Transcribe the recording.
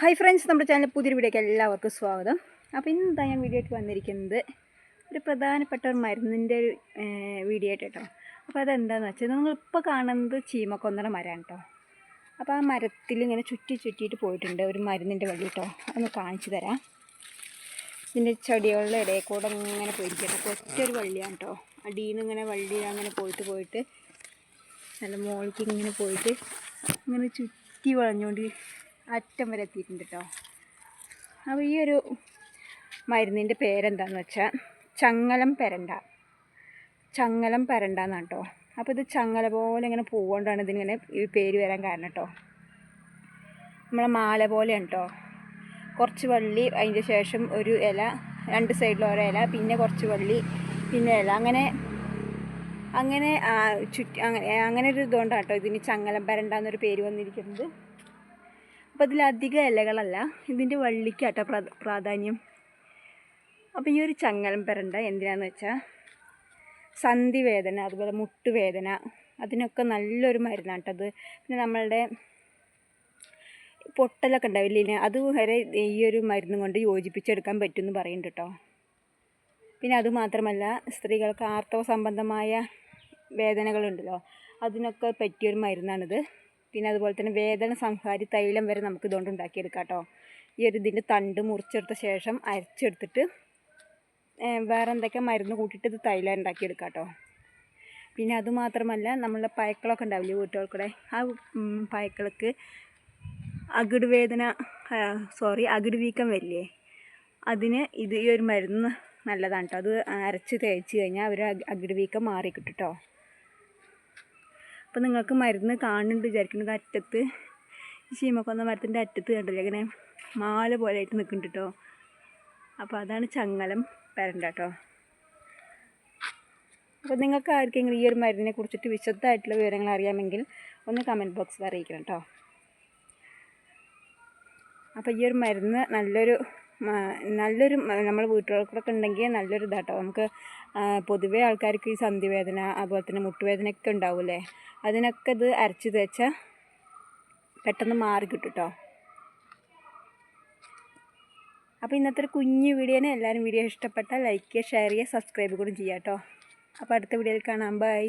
Hi friends നമ്മുടെ channel പുതിയൊരു വീഡിയോക്ക് എല്ലാവർക്കും സ്വാഗതം. അപ്പോൾ ഇന്ന് ഞാൻ വീഡിയോ ആയിട്ട് വന്നിരിക്കുന്നത് ഒരു പ്രധാനപ്പെട്ട ഒരു മരുന്നിന്റെ ഒരു വീഡിയോ ആയിട്ട് കേട്ടോ. അപ്പോൾ അതെന്താണെന്ന് വെച്ചാൽ നിങ്ങളിപ്പോൾ കാണുന്നത് ചീമക്കൊന്നറ മരമാണ് കേട്ടോ അപ്പോൾ ആ മരത്തിൽ ഇങ്ങനെ ചുറ്റി ചുറ്റിയിട്ട് പോയിട്ടുണ്ട് ഒരു മരുന്നിന്റെ വഴി കേട്ടോ ഒന്ന് കാണിച്ചു തരാം. ഇതിന്റെ ചെടികളുടെ ഇടയിൽ കൂടെ ഇങ്ങനെ പോയിരിക്കട്ടെ അപ്പോൾ ഒറ്റൊരു വള്ളിയാണ് കേട്ടോ അടിയിൽ നിന്ന് ഇങ്ങനെ വള്ളി അങ്ങനെ പോയിട്ട് പോയിട്ട് നല്ല മോളിക്ക് ഇങ്ങനെ പോയിട്ട് ഇങ്ങനെ ചുറ്റി വളഞ്ഞുകൊണ്ട് അറ്റം വരെ എത്തിയിട്ടുണ്ട് കേട്ടോ അപ്പോൾ ഈ ഒരു മരുന്നിന്റെ പേരെന്താണെന്ന് വെച്ചാൽ ചങ്ങലം പെരണ്ട. ചങ്ങലം പെരണ്ട എന്നാണ് കേട്ടോ അപ്പോൾ ഇത് ചങ്ങല പോലെ ഇങ്ങനെ പോവുകൊണ്ടാണ് ഇതിനിങ്ങനെ ഈ പേര് വരാൻ കാരണം കേട്ടോ നമ്മളെ മാല പോലെയാണ് കേട്ടോ കുറച്ച് വള്ളി അതിന്റെ ശേഷം ഒരു ഇല രണ്ട് സൈഡിൽ ഓരോ ഇല പിന്നെ കുറച്ച് വള്ളി പിന്നെ ഇല. അങ്ങനെ അങ്ങനെ ചുറ്റി അങ്ങനെ അങ്ങനെ ഒരു ഇതുകൊണ്ടാണ് കേട്ടോ ഇതിന് ചങ്ങലം പരണ്ട എന്നൊരു പേര് വന്നിരിക്കുന്നത്. അപ്പോൾ ഇതിലധികം ഇലകളല്ല ഇതിന്റെ വള്ളിക്കാട്ടോ പ്രാ പ്രാധാന്യം. അപ്പോൾ ഈ ഒരു ചങ്ങലം പെരണ്ട എന്തിനാന്ന് വെച്ചാൽ സന്ധി വേദന അതുപോലെ മുട്ടുവേദന അതിനൊക്കെ നല്ലൊരു മരുന്നാണ് കേട്ടോ അത്. പിന്നെ നമ്മളുടെ പൊട്ടലൊക്കെ ഉണ്ടാവില്ലേ അത് വരെ ഈ ഒരു മരുന്ന് കൊണ്ട് യോജിപ്പിച്ചെടുക്കാൻ പറ്റുമെന്ന് പറയുന്നുണ്ട് കേട്ടോ പിന്നെ അതുമാത്രമല്ല സ്ത്രീകൾക്ക് ആർത്തവ സംബന്ധമായ വേദനകളുണ്ടല്ലോ അതിനൊക്കെ പറ്റിയൊരു മരുന്നാണിത്. പിന്നെ അതുപോലെ തന്നെ വേദന സംഹാരി തൈലം വരെ നമുക്ക് ഇതുകൊണ്ട് ഉണ്ടാക്കിയെടുക്കാം കേട്ടോ ഈ ഒരു ഇതിന്റെ തണ്ട് മുറിച്ചെടുത്ത ശേഷം അരച്ചെടുത്തിട്ട് വേറെ എന്തൊക്കെ മരുന്ന് കൂട്ടിയിട്ട് ഇത് തൈലം ഉണ്ടാക്കിയെടുക്കാം കേട്ടോ പിന്നെ അതുമാത്രമല്ല നമ്മളെ പയക്കളൊക്കെ ഉണ്ടാവില്ലേ വീട്ടുകൾക്കൂടെ? ആ പയക്കൾക്ക് അകിട് വേദന സോറി അകിട് വീക്കം വരില്ലേ? അതിന് ഇത് ഈ ഒരു മരുന്ന് നല്ലതാണ് കേട്ടോ അത് അരച്ച് തേച്ച് കഴിഞ്ഞാൽ അവർ അകിട് വീക്കം മാറി കിട്ടും കേട്ടോ അപ്പോൾ നിങ്ങൾക്ക് മരുന്ന് കാണുന്നുണ്ട് വിചാരിക്കുന്നത് അറ്റത്ത്. ചീമക്കൊന്ന മരത്തിന്റെ അറ്റത്ത് കണ്ടില്ല? അങ്ങനെ മാല പോലെ ആയിട്ട് നിൽക്കുന്നുണ്ട് കേട്ടോ അപ്പോൾ അതാണ് ചങ്ങലം പരണ്ട കേട്ടോ അപ്പോൾ നിങ്ങൾക്ക് ആർക്കെങ്കിലും ഈ ഒരു മരുന്നിനെ കുറിച്ചിട്ട് വിശദമായിട്ടുള്ള വിവരങ്ങൾ അറിയാമെങ്കിൽ ഒന്ന് കമന്റ് ബോക്സിൽ അറിയിക്കണം കേട്ടോ അപ്പോൾ ഈ ഒരു മരുന്ന് നല്ലൊരു നല്ലൊരു നമ്മൾ വീട്ടുകാർക്കൊക്കെ ഉണ്ടെങ്കിൽ നല്ലൊരു ഇതാട്ടോ. നമുക്ക് പൊതുവേ ആൾക്കാർക്ക് ഈ സന്ധിവേദന അതുപോലെ തന്നെ മുട്ടുവേദനയൊക്കെ ഉണ്ടാവില്ലേ? അതിനൊക്കെ ഇത് അരച്ച് തേച്ചാൽ പെട്ടെന്ന് മാറി കിട്ടും അപ്പോൾ ഇന്നത്തെ ഒരു കുഞ്ഞു വീഡിയോനെ എല്ലാവരും വീഡിയോ ഇഷ്ടപ്പെട്ടാൽ ലൈക്ക് ചെയ്യുക ഷെയർ ചെയ്യുക സബ്സ്ക്രൈബ് കൂടി ചെയ്യാം കേട്ടോ അപ്പോൾ അടുത്ത വീഡിയോയിൽ കാണാം. ബൈ